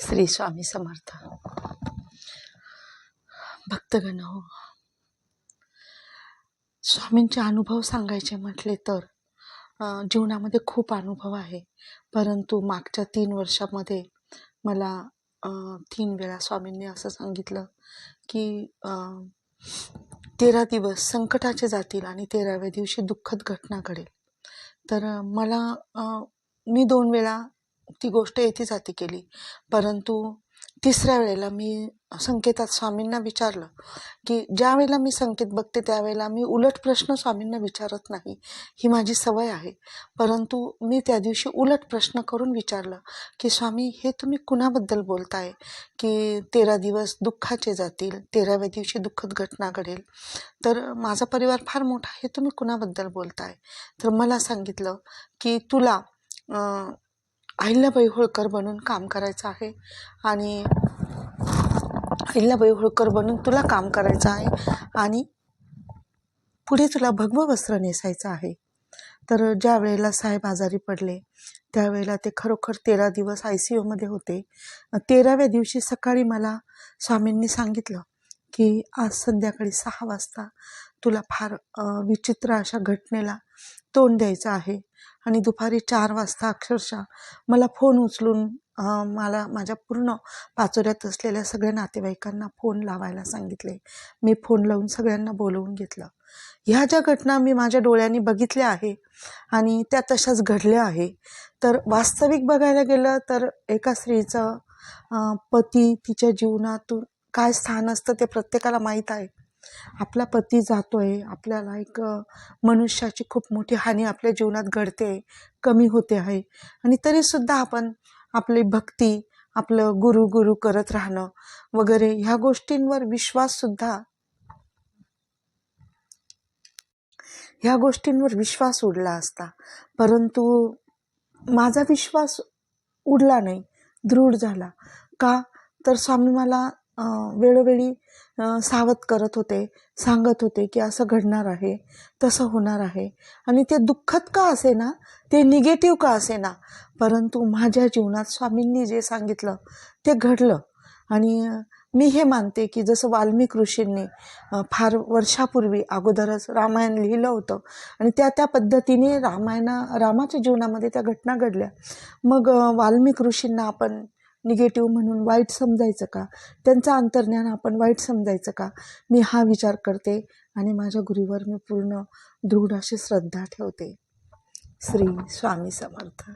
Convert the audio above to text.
श्री स्वामी समर्थ. भक्तगण हो. स्वामींचे अनुभव सांगायचे म्हटले तर जीवनामध्ये खूप अनुभव आहे. परंतु मागच्या तीन वर्षामध्ये मला तीन वेळा स्वामींनी असं सांगितलं की तेरा दिवस संकटाचे जातील आणि तेराव्या दिवशी दुःखद घटना घडेल. तर मला मी दोन वेळा ती गोष्ट येथेच जाती केली. परंतु तिसऱ्या वेळेला मी संकेतात स्वामींना विचारलं की ज्या वेळेला मी संकेत बघते त्यावेळेला मी उलट प्रश्न स्वामींना विचारत नाही ही माझी सवय आहे. परंतु मी त्या दिवशी उलट प्रश्न करून विचारलं की स्वामी हे तुम्ही कुणाबद्दल बोलताय? की तेरा दिवस दुःखाचे जातील तेराव्या दिवशी दुःखद घटना घडेल. तर माझा परिवार फार मोठा हे तुम्ही कुणाबद्दल बोलताय? तर मला सांगितलं की तुला अहिल्याबाई होळकर बनून काम करायचं आहे आणि अहिल्याबाई होळकर बनून तुला काम करायचं आहे आणि पुढे तुला भगवं वस्त्र नेसायचं आहे. तर ज्या वेळेला साहेब आजारी पडले त्यावेळेला ते खरोखर तेरा दिवस आय सी यूमध्ये होते. तेराव्या दिवशी सकाळी मला स्वामींनी सांगितलं की आज संध्याकाळी सहा वाजता तुला फार विचित्र अशा घटनेला तोंड द्यायचं आहे. आणि दुपारी चार वाजता अक्षरशः मला फोन उचलून मला माझ्या पूर्ण पाचोऱ्यात असलेल्या सगळ्या नातेवाईकांना फोन लावायला सांगितले. मी फोन लावून सगळ्यांना बोलवून घेतलं. ह्या ज्या घटना मी माझ्या डोळ्यांनी बघितल्या आहे आणि त्या तशाच घडल्या आहे तर वास्तविक बघायला गेलं तर एका स्त्रीचं पती तिच्या जीवनातून काय स्थान असतं ते प्रत्येकाला माहीत आहे. आपला पती जातो आहे आपल्याला एक मनुष्याची खूप मोठी हानी आपल्या जीवनात घडते कमी होते आहे. आणि तरीसुद्धा आपण आपली भक्ती आपलं गुरु गुरु करत राहणं वगैरे ह्या गोष्टींवर विश्वाससुद्धा ह्या गोष्टींवर विश्वास उडला असता. परंतु माझा विश्वास उडला नाही दृढ झाला. का? तर स्वामी मला वेळोवेळी सावध करत होते सांगत होते की असं घडणार आहे तसं होणार आहे. आणि ते दुःखद का असे ना ते निगेटिव्ह का असे ना परंतु माझ्या जीवनात स्वामींनी जे सांगितलं ते घडलं. आणि मी हे मानते की जसं वाल्मिक ऋषींनी फार वर्षापूर्वी अगोदरच रामायण लिहिलं होतं आणि त्या त्या पद्धतीने रामायणा रामाच्या जीवनामध्ये त्या घटना घडल्या. मग वाल्मिक ऋषींना आपण निगेटिव्ह म्हणून वाईट समजायचं का? त्यांचं अंतर्ज्ञान आपण वाईट समजायचं का? मी हा विचार करते आणि माझ्या गुरुवर मी पूर्ण दृढ अशी श्रद्धा ठेवते. श्री स्वामी समर्थ.